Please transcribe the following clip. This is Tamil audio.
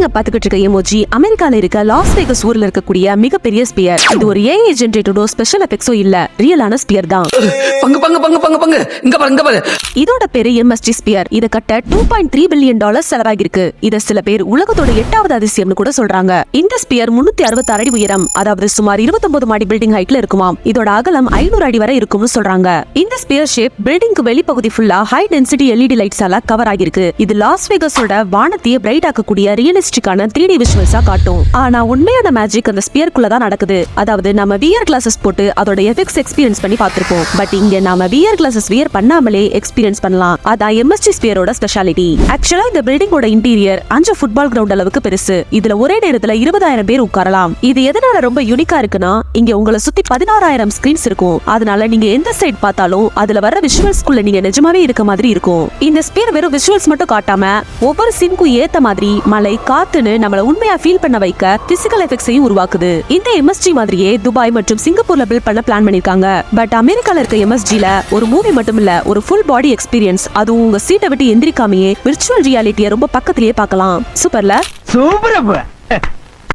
நீங்க பாத்துக்கிட்டு இருக்க எமோஜி அமெரிக்கால இருக்க லாஸ் வேகஸ் ஊர்ல இருக்கக்கூடிய மிகப்பெரிய ஸ்பியர் இது ஒரு ஏஐ ஜென்ரேட்டடோ ஸ்பெஷல் எஃபெக்ட்ஸோ இல்ல? ரியலான ஸ்பியர் தான். பங்கு பங்கு பங்கு பங்கு பங்கு. இங்க பாரு இங்க பாரு. இதோட பேரு எம்எஸ்டி ஸ்பியர் இத கட்ட two point three billion dollar செலவாகிருக்கு இத சில பேர் உலகத்தோட எட்டாவது அதிசயம்னு கூட சொல்றாங்க. இந்த ஸ்பியர் முன்னூத்தி அறுபத்தி அடி உயரம் அதாவது சுமார் 29 மாடி பில்டிங் ஹைட்ல இருக்குமாம். இதோட அகலம் ஐநூறு அடி வரை இருக்கும்னு சொல்றாங்க. இந்த ஸ்பியர் ஷேப் பில்டிங்க்கு வெளிப்பகுதி ஃபுல்லா ஹை டென்சிட்டி எல்இடி லைட்ஸால கவர் ஆகிருக்கு இது லாஸ் வேகஸோட வானத்தையே பிரைட் ஆக்கக்கூடிய ரியலிஸ்டிக்கான த்ரீ டி விஷுவல்ஸா காட்டும். ஆனா உண்மையான மேஜிக் அந்த ஸ்பியர்க்குள்ள தான் நடக்குது. அதாவது நம்ம விஆர் கிளாஸஸ் போட்டு அதோட எஃபெக்ட்ஸ் எக்ஸ்பீரியன்ஸ் பண்ணி பார்த்திருப்போம். பட் இங்க நாம விஆர் கிளாஸஸ் வியர் பண்ணாமலே எக்ஸ்பீரியன்ஸ் பண்ணலாம். அதான் எம்எஸ்டி ஸ்பியரோட ஸ்பெஷாலிட்டி ஆக்சுவலா இந்த பில்டிங்கோட இன்டீரியர் அஞ்சு ஃபுட்பால் கிரவுண்ட் அளவுக்கு பெருசு. இதுல ஒரே நேரத்துல இருபதாயிரம் பேர் உட்காரலாம். இது எதனால ரொம்ப யூனிக்கா இருக்குன்னா இங்க உங்களை சுத்தி பதினாறாயிரம் ஸ்கிரீன்ஸ் இருக்கும். அதனால நீங்க எந்த சைட் பார்த்தாலும் அதுல வர விஷுவல்ஸ்குள்ள நீங்க நிஜமாவே இருக்க மாதிரி இருக்கும். இந்த ஸ்பியர் வெறும் விஷுவல்ஸ் மட்டும் காட்டாம ஒவ்வொரு சீனுக்கும் ஏத்த மாதிரி மலை காத்துன்னு நம்மள உண்மையா ஃபீல் பண்ண வைக்க பிசிக்கல் எஃபெக்ட்ஸையும் உருவாக்குது. இந்த எம்எஸ்ஜி மாதிரியே துபாய் மற்றும் சிங்கப்பூர்ல பில்ட் பண்ண பிளான் பண்ணிருக்காங்க. பட் அமெரிக்கால இருக்க எம்எஸ்ஜில ஒரு மூவி மட்டும் இல்ல ஒரு ஃபுல் பாடி எக்ஸ்பீரியன்ஸ் அதுவும் உங்க சீட்டை விட்டு எந்திரிக்காமையே விர்ச்சுவல் ரியாலிட்டியை ரொம்ப பக்கத்திலேயே பார்க்கலாம். சூப்பர்ல சூப்பர்